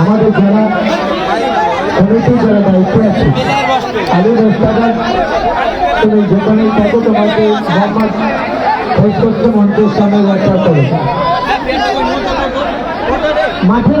আমাদের যারা কমিটি, যারা দায়িত্বে আছে, আলু রাস্তাঘাট তুমি যেখানে থাকো, তোমাকে মোহাম্মদ বৈষ্ণব মন্ত্রের যাত্রা করে। মাঠের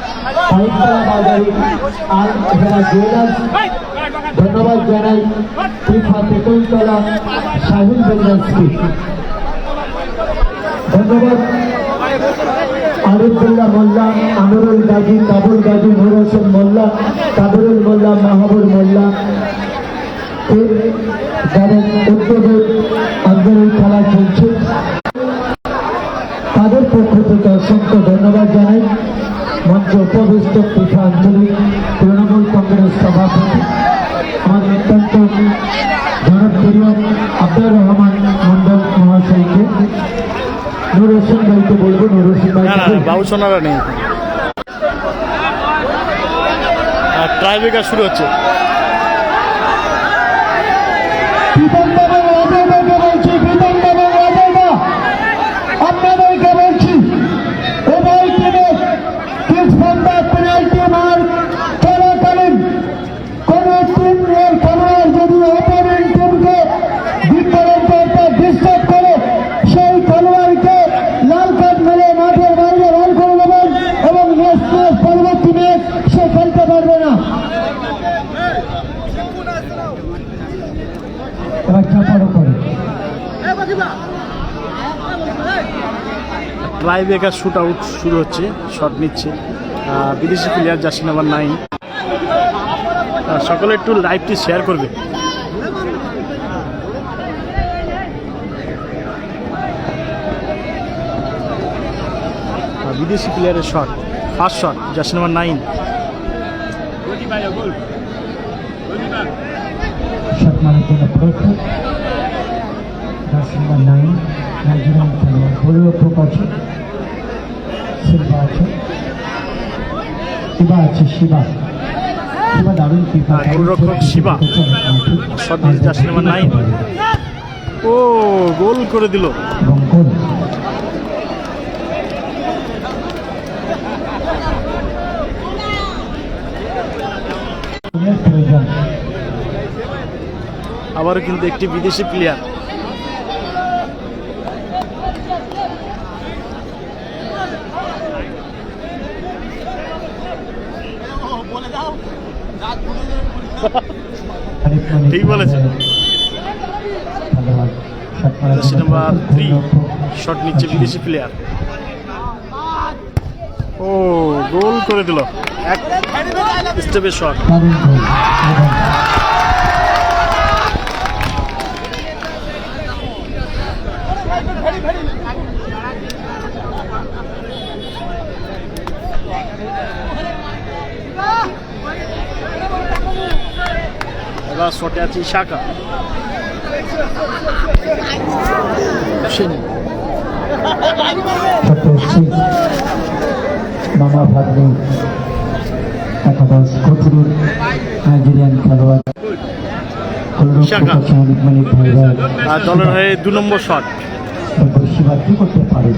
পাইকপাড়া বাজারে আর এখানে জুয়েলার্স। ধন্যবাদ জানাই ত্রিফা তেতুলতলা সাহিল জুয়েলার্সকে ধন্যবাদ আরিফুল্লাহ মোল্লা, আমিরুল গাজী, কাবুল গাজী, নুর হোসেন মোল্লা কাবুরুল মোল্লা, মাহবুব মোল্লা। যাদের উদ্যোগে আন্দোলন খেলা চলছে। তাদের পক্ষ থেকে তৃণমূল কংগ্রেস সভাপতি আমার অত্যন্ত জনপ্রিয় আব্দুর রহমান মন্ডল মহাশয়কে। নুর হোসেন ভাইকে বলব নুর হোসেন না না ভাই বাবু সোনারা নেই। আর ট্রাইবেকার শুরু হচ্ছে। ট্রাইবেকার শ্যুট আউট শুরু হচ্ছে শট নিচ্ছে। বিদেশি প্লেয়ার জার্সি নাম্বার নাইন সকলে একটু লাইভটি শেয়ার করবে। বিদেশি প্লেয়ারের shot first shot jersey number nine Shilpa ও গোল করে দিল আবারও কিন্তু একটি বিদেশি প্লেয়ার ঠিক বলেছেন। জার্সি নাম্বার থ্রি শট নিচ্ছে বিদেশি প্লেয়ার ও, গোল করে দিল। এক স্টেপের শট ছোট্ট সিং মামা ভাগ্নে একাদশ কঠোর নাইজেরিয়ান খেলোয়াড় দলের হয়ে দু নম্বর শট। কি করতে পারে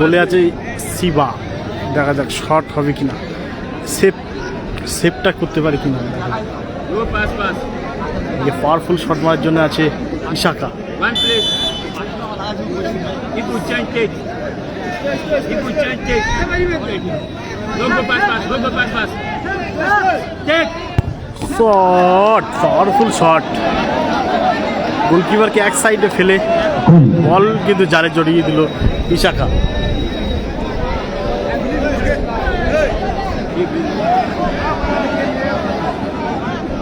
গোলে আছে সিবা দেখা যাক শট হবে কিনা। সেভ সেভটা করতে পারে কিনা যে পাওয়ারফুল শট মারার জন্য আছে ইশাকা. শট পাওয়ারফুল শট গোলকিপারকে এক সাইডে ফেলে বল কিন্তু জালে জড়িয়ে দিল ইশাকা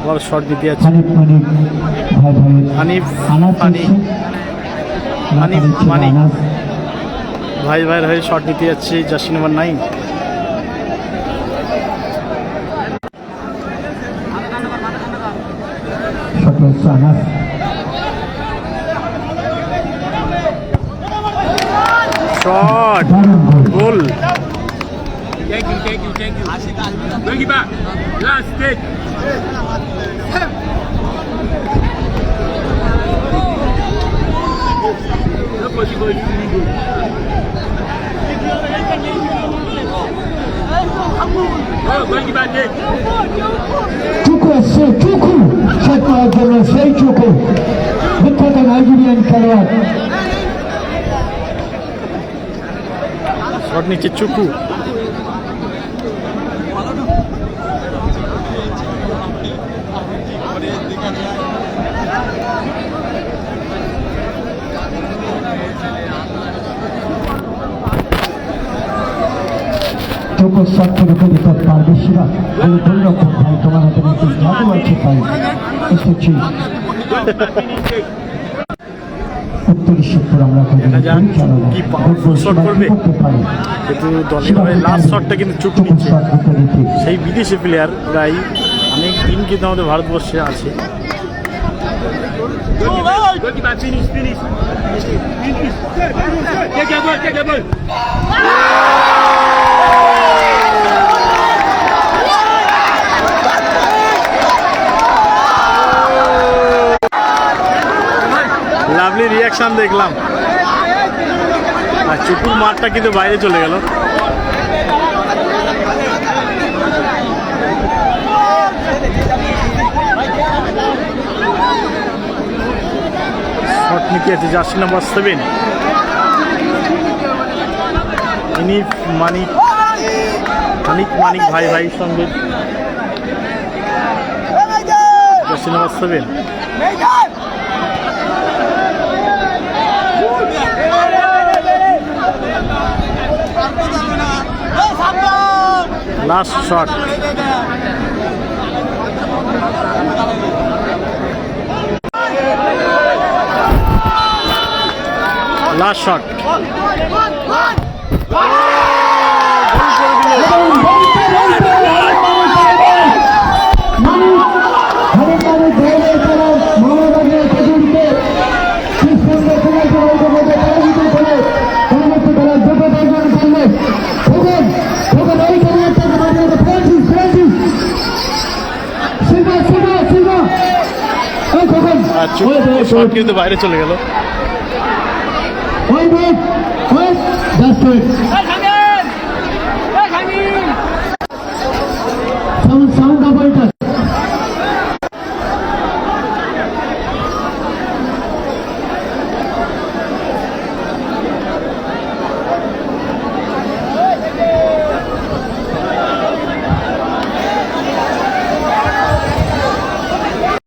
বল শট দিতে যাচ্ছে। হানিফ ভাই হানিফ হানিফ। মানিক। ভাইয়ের হয়ে শট নিতে যাচ্ছে jersey number nine shot goal Thank you, thank you, thank you. Bring it back. Last stage. Nobody going to do Çukur, çukur, çatma adını say çukur. Mutlaka Nigerian kalabalık. Şort niçe çukur. চুকুর shot থেকে দিতে পারবে শিবা গোলরক্ষক ভাই তোমার হাতে নাকি জাদু আছে এসেছি উত্তর শিবপুর আমরা। করতে পারি হয়ে সেই বিদেশি প্লেয়ার প্রায় অনেক দিন কিন্তু আমাদের ভারতবর্ষে আছে. লাভলি রিয়াকশন দেখলাম। আর চুকুর মাঠটা কিন্তু বাইরে চলে গেল। শট নিতে আছে জার্সি নাম্বার সেভেন ইনি মানিক মানিক মানিক ভাই ভাইয়ের সঙ্গে। Number seven last shot last shot shot কিন্তু বাইরে চলে গেল।